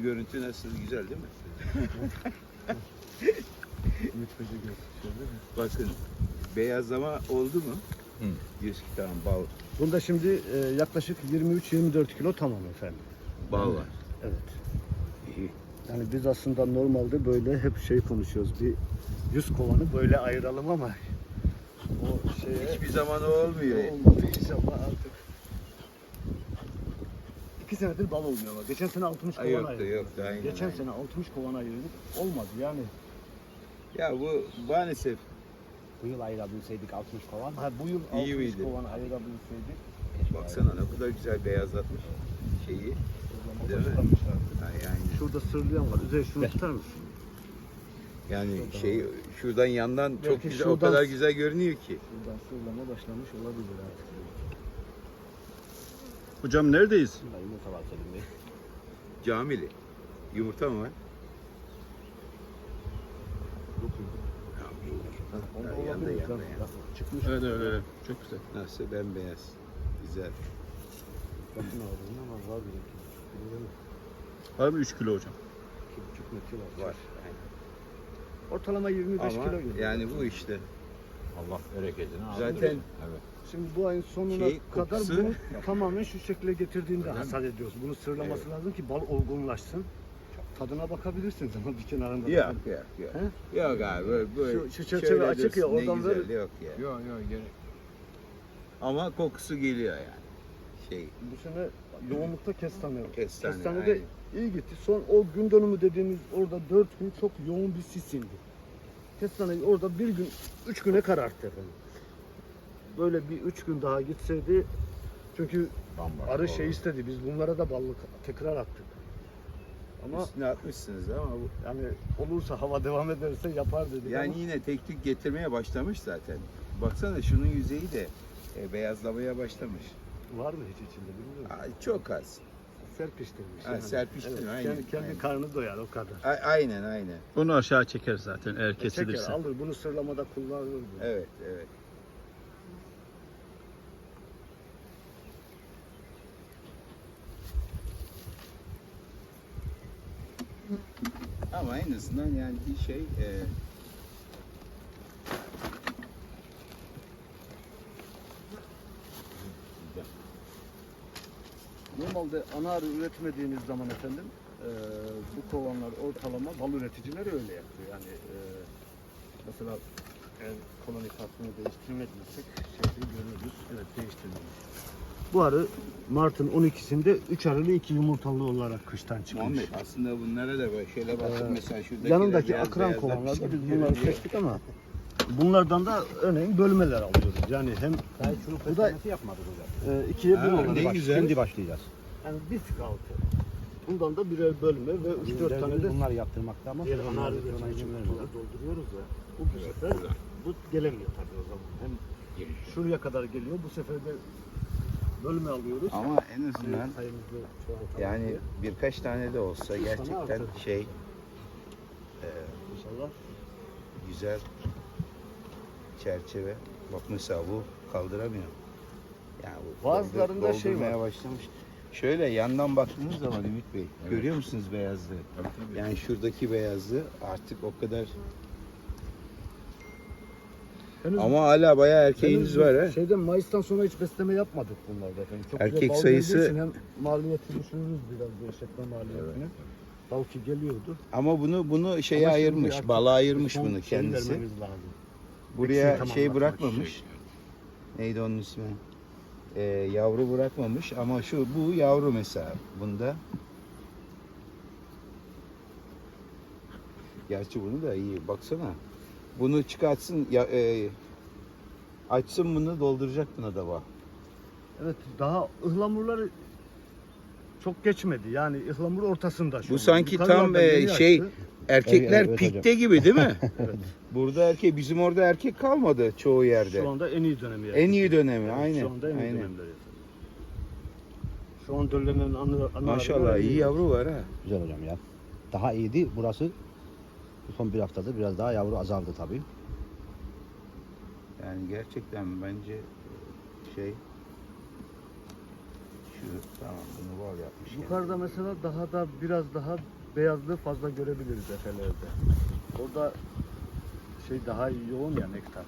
Şu görüntü nasıl güzel değil mi? Bakın beyazlama oldu mu? Hı. Diyoruz ki tamam bal, Bunda şimdi e, yaklaşık 23-24 kilo tamam efendim. bal var. Evet. İyi. Yani biz aslında normalde böyle hep şey konuşuyoruz. Bir 100 kovanı böyle ayıralım ama o şeye Hiçbir zaman o olmuyor. olmadı inşallah artık. İki senedir bal olmuyor ama. Geçen sene 60 Ay, kovan yoktu, ayırdık. yoktu, aynen, Geçen aynen. sene 60 kovan ayırdık. Olmadı yani. Ya bu maalesef Bu yıl ayırabilseydik 60 kovan. Ha, bu yıl İyi 60 miydi? kovan ayırabilseydik. baksana ne kadar güzel beyazlatmış şeyi. Değil mi? Yani Şurada sırlayan var. Üzeri şunu tutar mısın? yani şey şuradan yandan çok Belki güzel o şuradan- kadar güzel görünüyor ki. Şuradan sırlama başlamış olabilir artık. Hocam neredeyiz? Yumurta var Selim Bey. Camili. Yumurta mı var? Onda olabilir. yanda. Çıkmış. Evet evet evet. Çok güzel. Nasıl bembeyaz. Güzel. Bakın abi ama var bir iki. Bilmiyorum. Var mı 3 kilo hocam? İki buçuk metre var. Var. Ortalama 25 Ama kilo geliyor. yani bu işte. Allah bereketini. Zaten Evet. Şimdi bu ayın sonuna Şey, kadar kokusu- bunu tamamen şu şekle getirdiğinde hasat ediyoruz. Bunu sırlaması lazım ki bal olgunlaşsın. Tadına bakabilirsiniz ama bir kenarında. yok yok yok. Yok abi böyle, böyle Şu- şu çerçeve şöyle açık ya, dursun, ne oradan güzel, böyle- Yok ya. Yok yok gerek. Ama kokusu geliyor yani. Şey Bu sene yoğunlukta kestane. var. Kestane, Kestane de iyi gitti. Son o gün dönümü dediğimiz orada 4 gün çok yoğun bir sis indi. Kestane orada bir gün, 3 güne kararttı efendim. Böyle bir 3 gün daha gitseydi çünkü Bambaşka arı olur. şey istedi. Biz bunlara da ballık tekrar attık. Ama üstüne atmışsınız ama bu yani olursa hava devam ederse yapar dedik yani ama yine tek tük getirmeye başlamış zaten. Baksana şunun yüzeyi de e, beyazlamaya başlamış. var mı hiç içinde bilmiyorum. Aa, çok az. Serpiştirmiş. Ha, serpiştirme, aynen, Kendi, kendi aynen. karnı doyar o kadar. A- aynen aynen. Bunu aşağı çeker zaten eğer E, Çeker, kesilirse. alır bunu sırlamada kullanır. bunu. Evet evet. Ama en azından yani bir şey e, Normalde ana arı üretmediğiniz zaman efendim e, bu kovanlar ortalama bal üreticileri öyle yapıyor. Yani e, mesela eğer koloni farkını değiştirmediysek şeyi görürüz. Evet değiştirmemiş. Bu arı Mart'ın 12'sinde 3 arılı 2 yumurtalı olarak kıştan çıkmış. Muhammed aslında bunlara da böyle şöyle bakıp Ee, mesela şuradaki Yanındaki akran kovanlarda biz bunları seçtik ama bunlardan da örneğin bölmeler alıyoruz. Yani hem hiç çürük Bu da- yapmadık hocam. e, ikiye bir Ha, olarak. ne Baş- güzel. Şimdi başlayacağız. Yani bir tık altı. Bundan da birer bölme ve 3-4 tane de bunları yaptırmakta ama diğer sonra ana vermiyorlar. dolduruyoruz ya. Bu bu sefer bu gelemiyor tabii o zaman. Hem şuraya kadar geliyor. Bu sefer de bölme alıyoruz. Ama en azından sayımızı çoğaltalım yani diye. birkaç tane de olsa Üç gerçekten şey e, İnşallah. güzel çerçeve. Bak mesela bu kaldıramıyor. Yani bu Bazılarında doldur- şey var. başlamış. Şöyle yandan baktığınız zaman Ümit Bey Evet. görüyor musunuz beyazlığı? Tabii, tabii. Yani şuradaki beyazlığı artık o kadar Henüz, ama hala bayağı erkeğiniz var ha. Şeyden Mayıs'tan sonra hiç besleme yapmadık bunlarda efendim. Çok Erkek sayısı- için hem maliyeti düşürürüz biraz bu eşekme maliyetini. Bal ki geliyordu. Ama bunu bunu şeye Ama ayırmış, bala ayırmış bunu şeyi kendisi. vermemiz lazım. Buraya şey bırakmamış. Neydi onun ismi? Ee, yavru bırakmamış ama şu bu yavru mesela bunda. Gerçi bunu da iyi baksana. Bunu çıkartsın ya, e, açsın bunu dolduracak buna da bak. Evet daha ıhlamurları çok geçmedi. Yani ıhlamur ortasında şu Bu an. sanki Yukarılardan tam, e, şey. Erkekler Evet, pikte gibi değil mi? Evet. Burada erkek bizim orada erkek kalmadı çoğu yerde. Şu anda en iyi dönemi. En iyi dönemi Evet, aynen. Şu anda en iyi aynen. dönemleri. Şu an döllenen ana, ana Maşallah iyi yavru var ha. Güzel hocam ya. Daha iyiydi. Burası bu son bir haftada biraz daha yavru azaldı tabii. Yani gerçekten bence şey şu tamam bunu Bal yapmış. yani. Yukarıda mesela daha da biraz daha beyazlığı fazla görebiliriz efelerde. Orada şey daha yoğun ya nektar.